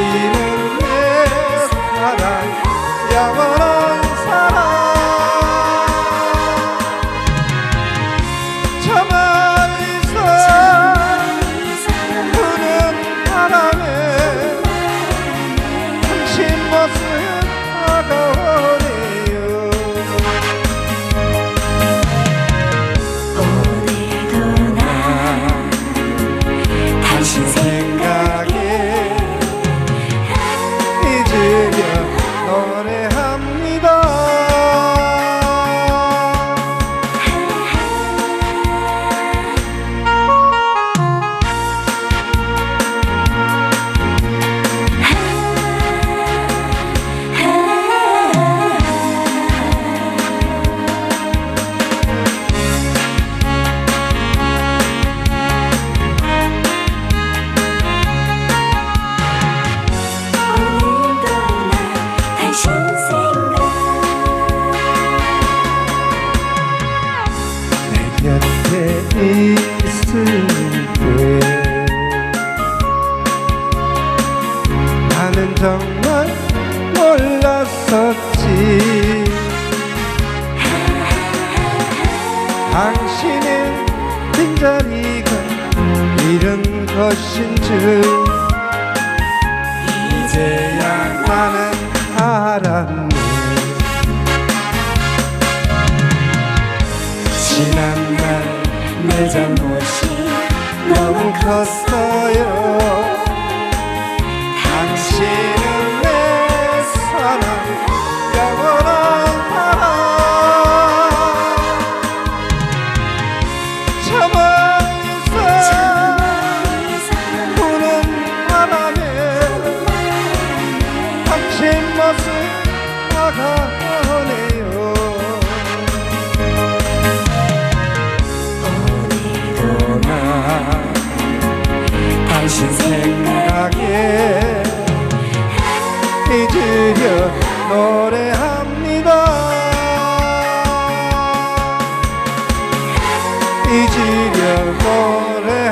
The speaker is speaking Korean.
당신은 있을 때 나는 정말 몰랐었지. 당신의 빈자리가 잃은 것인 줄 너무 컸어요. 당신은 내 사랑 영원한 사랑 저 멀리서 부는 바람에 당신 모습 다가 more